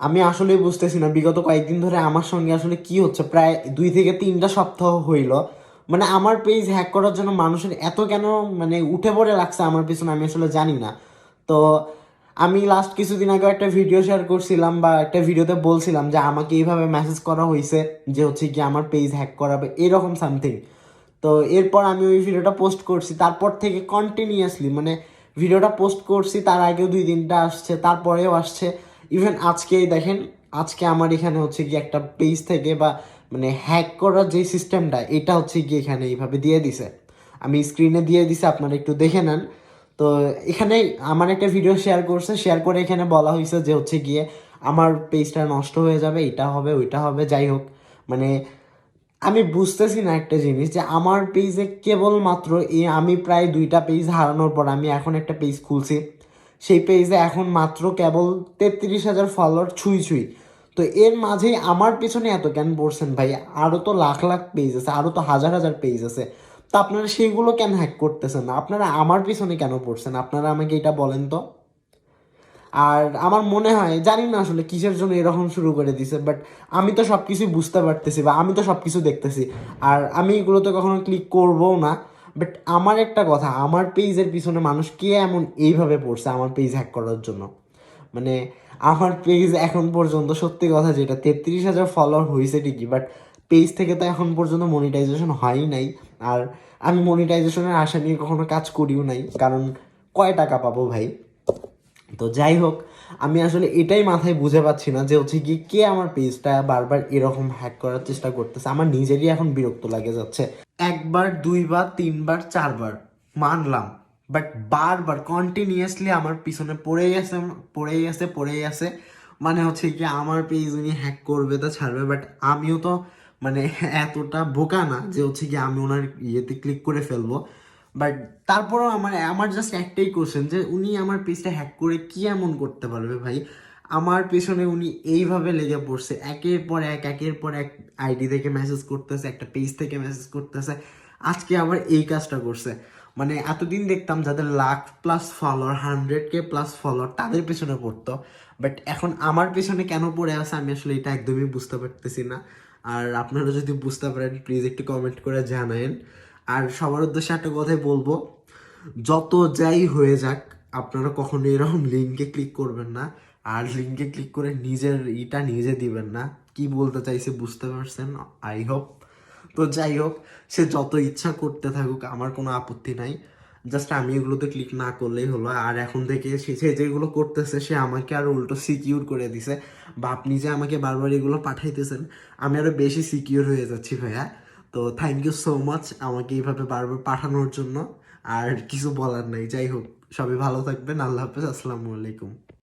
আমি আসলে বুঝতেছি না, বিগত কয়েকদিন ধরে আমার সঙ্গে আসলে কি হচ্ছে, প্রায় দুই থেকে তিনটা সপ্তাহ হইল। মানে আমার পেজ হ্যাক করার জন্য মানুষের এত কেন মানে উঠে পড়ে লাগছে আমার পিছনে আমি আসলে জানি না। তো আমি লাস্ট কিছুদিন আগে একটা ভিডিও শেয়ার করছিলাম বা একটা ভিডিওতে বলছিলাম যে আমাকে এইভাবে মেসেজ করা হয়েছে যে হচ্ছে কি আমার পেজ হ্যাক করাবে, এরকম সামথিং তো এরপর আমি ওই ভিডিওটা পোস্ট করছি, তারপর থেকে কন্টিনিউয়াসলি মানে ভিডিওটা পোস্ট করছি, তার আগেও দুই দিনটা আসছে, তারপরেও আসছে। ইভেন আজকেই দেখেন, আজকে আমার এখানে হচ্ছে কি একটা পেজ থেকে বা মানে হ্যাক করার যে সিস্টেমটা এটা হচ্ছে কি এখানে এইভাবে দিয়ে দিছে। আমি স্ক্রিনে দিয়ে দিছে, আপনারা একটু দেখে নেন। তো এখানে আমার একটা ভিডিও শেয়ার করছে শেয়ার করে এখানে বলা হয়েছে যে হচ্ছে গিয়ে আমার পেজটা নষ্ট হয়ে যাবে, এটা হবে, ওইটা হবে, যাই হোক। মানে আমি বুঝতেছি না একটা জিনিস যে আমার পেজে কেবলমাত্র এই আমি প্রায় দুইটা পেজ হারানোর পর আমি এখন একটা পেজ খুলছি। সেই পেজে এখন মাত্র কেবল তেত্রিশ হাজার ফলোয়ার ছুঁই ছুঁই। তো এর মাঝেই আমার পেছনে এত কেন পড়ছেন ভাই? আরও তো লাখ লাখ পেজ আছে আরও তো হাজার হাজার পেজ আছে। তো আপনারা সেইগুলো কেন হ্যাক করতেছেন? আপনারা আমার পিছনে কেন পড়ছেন? আপনারা আমাকে এটা বলেন তো। আর আমার মনে হয়, জানি না আসলে কিসের জন্য এরকম শুরু করে দিছে বাট আমি তো সব কিছুই বুঝতে পারতেছি বা আমি তো সব কিছু দেখতেছি। আর আমি এগুলোতে কখনো ক্লিক করবও না। বাট আমার একটা কথা, আমার পেজের পিছনে মানুষ কে এমন এইভাবে পড়ছে আমার পেজ হ্যাক করার জন্য? মানে আমার পেজ এখন পর্যন্ত সত্যি কথা যেটা, তেত্রিশ হাজার ফলোয়ার হয়েছে ঠিকই বাট পেজ থেকে তো এখন পর্যন্ত মনিটাইজেশন হয়ই নাই। আর আমি মনিটাইজেশনের আশা নিয়ে কখনো কাজ করিও নাই, কারণ কয় টাকা পাবো ভাই? তো যাই হোক, আমি আসলে এটাই মাথায় বুঝে পাচ্ছি না যে হচ্ছে কি কে আমার পেজটা বারবার এরকম হ্যাক করার চেষ্টা করতেছে। আমার নিজেরই এখন বিরক্ত লাগে যাচ্ছে। একবার, দুইবার, তিনবার, চারবার মানলাম। বাট বারবার কন্টিনিউয়াসলি আমার পিছনে পড়েই আছে পড়েই আছে পড়েই আছে। মানে হচ্ছে কি, আমার পেজ উনি হ্যাক করবে তা ছাড়বে বাট আমিও তো মানে এতটা বোকা না যে হচ্ছে কি আমি ওনার ইয়েতে ক্লিক করে ফেলব। বাট তারপরেও আমার আমার জাস্ট একটাই কোশ্চেন যে উনি আমার পেজটা হ্যাক করে কি এমন করতে পারবে ভাই? আমার পেছনে উনি এইভাবে লেগে পড়ছে। একের পর এক, একের পর এক আইডি থেকে মেসেজ করতেছে, একটা পেজ থেকে মেসেজ করতেছে। আজকে আবার এই কাজটা করছে। মানে এতদিন দেখতাম যাদের লাখ প্লাস ফলোয়ার হান্ড্রেড কে প্লাস ফলোয়ার তাদের পেছনে পড়তো। বাট এখন আমার পেছনে কেন পড়ে আছে আমি আসলে এটা একদমই বুঝতে পারতেছি না। আর আপনারা যদি বুঝতে পারেন প্লিজ একটু কমেন্ট করে জানায়েন। আর সবার উদ্দেশ্যে একটা কথাই বলব, যত যাই হয়ে যাক, আপনারা কখনো এরকম লিঙ্কে ক্লিক করবেন না। আর লিঙ্কে ক্লিক করে নিজের ইটা নিজে দিবেন না। কি বলতে চাইছে বুঝতে পারছেন? আই হোপ তো যাই হোক, সে যত ইচ্ছা করতে থাকুক, আমার কোনো আপত্তি নাই। জাস্ট আমি এগুলোতে ক্লিক না করলেই হলো। আর এখন থেকে সে সে যেগুলো করতেছে, সে আমাকে আরও উল্টো সিকিউর করে দিছে। বা আপনি যে আমাকে বারবার এগুলো পাঠাইতেছেন, আমি আরও বেশি সিকিউর হয়ে যাচ্ছি ভাইয়া। তো থ্যাংক ইউ সো মাচ আমাকে এইভাবে বারবার পাঠানোর জন্য। আর কিছু বলার নাই। যাই হোক, সবাই ভালো থাকবেন। আল্লাহ হাফেজ। আসসালামু আলাইকুম।